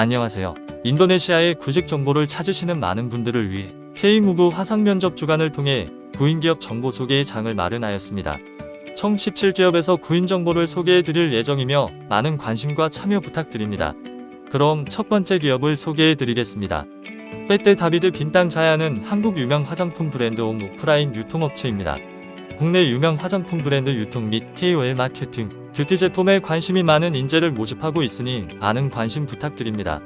안녕하세요. 인도네시아의 구직 정보를 찾으시는 많은 분들을 위해 K무브 화상 면접 주간을 통해 구인기업 정보 소개의 장을 마련하였습니다. 총 17기업에서 구인 정보를 소개해 드릴 예정이며 많은 관심과 참여 부탁드립니다. 그럼 첫 번째 기업을 소개해 드리겠습니다. 빼떼 다비드 빈땅 자야는 한국 유명 화장품 브랜드 홈 오프라인 유통업체입니다. 국내 유명 화장품 브랜드 유통 및 KOL 마케팅, 뷰티 제품에 관심이 많은 인재를 모집하고 있으니 많은 관심 부탁드립니다.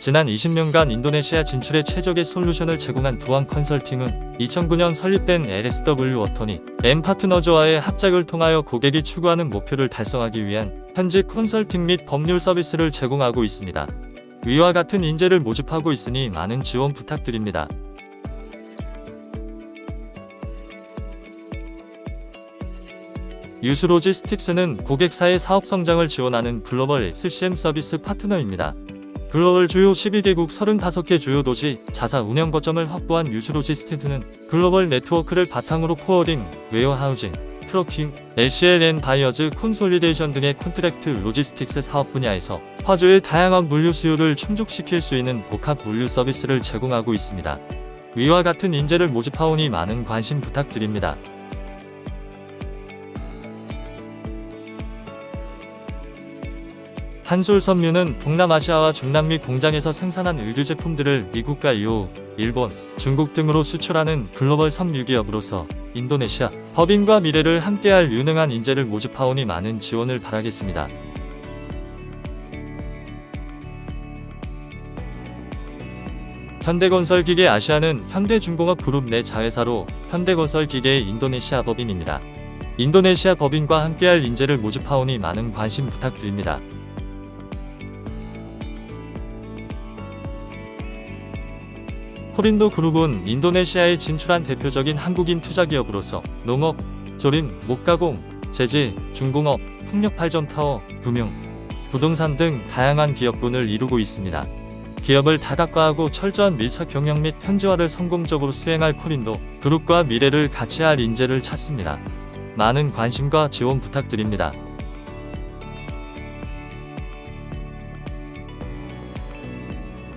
지난 20년간 인도네시아 진출에 최적의 솔루션을 제공한 두한 컨설팅은 2009년 설립된 LSW 워터니 M 파트너즈와의 합작을 통하여 고객이 추구하는 목표를 달성하기 위한 현지 컨설팅 및 법률 서비스를 제공하고 있습니다. 위와 같은 인재를 모집하고 있으니 많은 지원 부탁드립니다. 유스 로지 스틱스는 고객사의 사업 성장을 지원하는 글로벌 SCM 서비스 파트너입니다. 글로벌 주요 12개국 35개 주요 도시 자사 운영 거점을 확보한 유스 로지 스틱스는 글로벌 네트워크를 바탕으로 포워딩, 웨어하우징, 트러킹, LCLN 바이어즈 콘솔리데이션 등의 콘트랙트 로지스틱스 사업 분야에서 화주의 다양한 물류 수요를 충족시킬 수 있는 복합 물류 서비스를 제공하고 있습니다. 위와 같은 인재를 모집하오니 많은 관심 부탁드립니다. 한솔 섬유는 동남아시아와 중남미 공장에서 생산한 의류 제품들을 미국과 이후 일본, 중국 등으로 수출하는 글로벌 섬유 기업으로서 인도네시아 법인과 미래를 함께할 유능한 인재를 모집하오니 많은 지원을 바라겠습니다. 현대건설기계 아시아는 현대중공업 그룹 내 자회사로 현대건설기계의 인도네시아 법인입니다. 인도네시아 법인과 함께할 인재를 모집하오니 많은 관심 부탁드립니다. 코린도 그룹은 인도네시아에 진출한 대표적인 한국인 투자기업으로서 농업, 조림, 목가공, 제지, 중공업, 풍력 발전 타워, 금융, 부동산 등 다양한 기업군을 이루고 있습니다. 기업을 다각화하고 철저한 밀착 경영 및 현지화를 성공적으로 수행할 코린도 그룹과 미래를 같이 할 인재를 찾습니다. 많은 관심과 지원 부탁드립니다.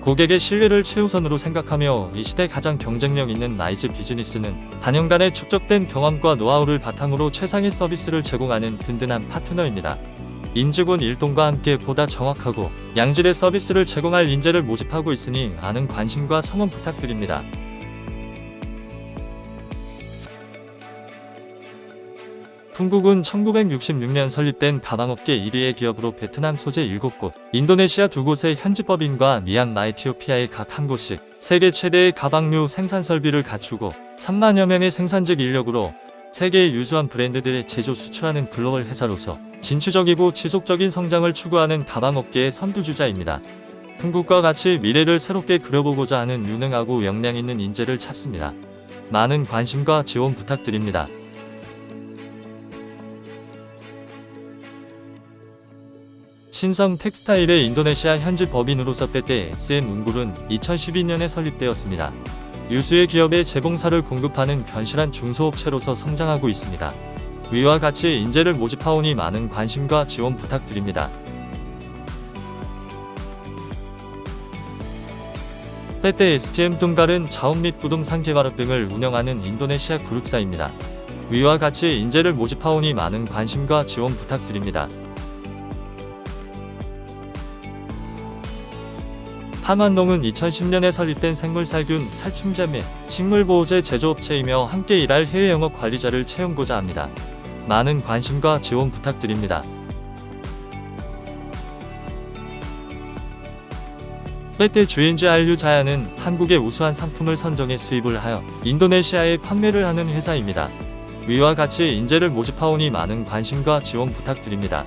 고객의 신뢰를 최우선으로 생각하며 이 시대 가장 경쟁력 있는 라이즈 비즈니스는 단연간의 축적된 경험과 노하우를 바탕으로 최상의 서비스를 제공하는 든든한 파트너입니다. 인직원 일동과 함께 보다 정확하고 양질의 서비스를 제공할 인재를 모집하고 있으니 많은 관심과 성원 부탁드립니다. 풍국은 1966년 설립된 가방업계 1위의 기업으로 베트남 소재 7곳, 인도네시아 2곳의 현지 법인과 미얀마 에티오피아의 각 한 곳씩 세계 최대의 가방류 생산 설비를 갖추고 3만여 명의 생산직 인력으로 세계의 유수한 브랜드들의 제조 수출하는 글로벌 회사로서 진취적이고 지속적인 성장을 추구하는 가방업계의 선두주자입니다. 풍국과 같이 미래를 새롭게 그려보고자 하는 유능하고 역량 있는 인재를 찾습니다. 많은 관심과 지원 부탁드립니다. 신성 텍스타일의 인도네시아 현지 법인으로서 빼떼 SM 운굴은 2012년에 설립되었습니다. 유수의 기업에 재봉사를 공급하는 견실한 중소업체로서 성장하고 있습니다. 위와 같이 인재를 모집하오니 많은 관심과 지원 부탁드립니다. 빼떼 STM 둥갈은 자원 및 부동산 개발업 등을 운영하는 인도네시아 그룹사입니다. 위와 같이 인재를 모집하오니 많은 관심과 지원 부탁드립니다. 하만농은 2010년에 설립된 생물살균, 살충제 및 식물보호제 제조업체이며 함께 일할 해외 영업 관리자를 채용고자 합니다. 많은 관심과 지원 부탁드립니다. 빼떼 주인지 알류 자야는 한국의 우수한 상품을 선정해 수입을 하여 인도네시아에 판매를 하는 회사입니다. 위와 같이 인재를 모집하오니 많은 관심과 지원 부탁드립니다.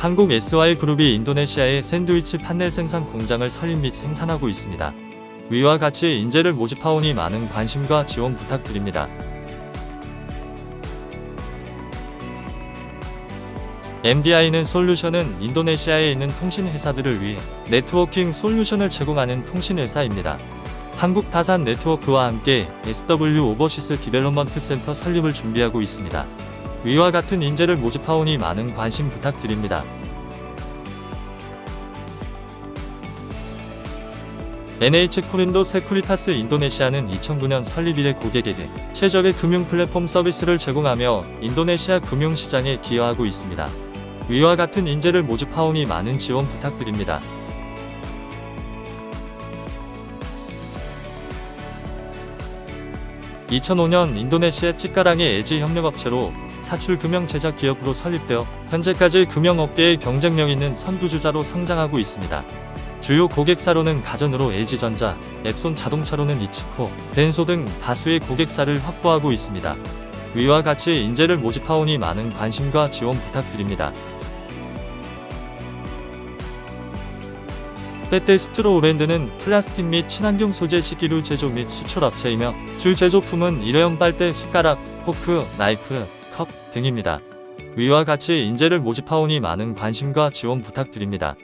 한국 SY 그룹이 인도네시아에 샌드위치 판넬 생산 공장을 설립 및 생산하고 있습니다. 위와 같이 인재를 모집하오니 많은 관심과 지원 부탁드립니다. MDI는 솔루션은 인도네시아에 있는 통신 회사들을 위해 네트워킹 솔루션을 제공하는 통신 회사입니다. 한국 파산 네트워크와 함께 SW 오버시스 디벨롭먼트 센터 설립을 준비하고 있습니다. 위와 같은 인재를 모집하오니 많은 관심 부탁드립니다. NH 코린도 세쿠리타스 인도네시아는 2009년 설립 이래 고객에게 최적의 금융 플랫폼 서비스를 제공하며 인도네시아 금융 시장에 기여하고 있습니다. 위와 같은 인재를 모집하오니 많은 지원 부탁드립니다. (2005년) 인도네시아 찌까랑의 LG 협력업체로 사출 금융 제작 기업으로 설립되어 현재까지 금융업계의 경쟁력 있는 선두주자로 성장하고 있습니다. 주요 고객사로는 가전으로 LG전자, 앱손 자동차로는 이치코, 덴소 등 다수의 고객사를 확보하고 있습니다. 위와 같이 인재를 모집하오니 많은 관심과 지원 부탁드립니다. 페테스트로 오랜드는 플라스틱 및 친환경 소재 식기류 제조 및 수출 업체이며 주 제조품은 일회용 빨대, 숟가락, 포크, 나이프, 컵 등입니다. 위와 같이 인재를 모집하오니 많은 관심과 지원 부탁드립니다.